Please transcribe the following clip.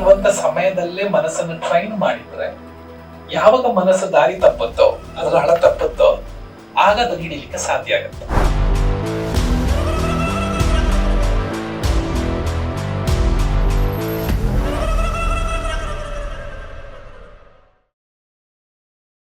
ಅನ್ನುವಂತ ಸಮಯದಲ್ಲೇ ಮನಸ್ಸನ್ನು ಟ್ರೈನ್ ಮಾಡಿದ್ರೆ ಯಾವಾಗ ಮನಸ್ಸು ದಾರಿ ತಪ್ಪುತ್ತೋ ಅದರ ಹಳ ತಪ್ಪುತ್ತೋ, ಆಗ ಅದನ್ನು ಹಿಡಿಲಿಕ್ಕೆ ಸಾಧ್ಯ ಆಗುತ್ತೆ.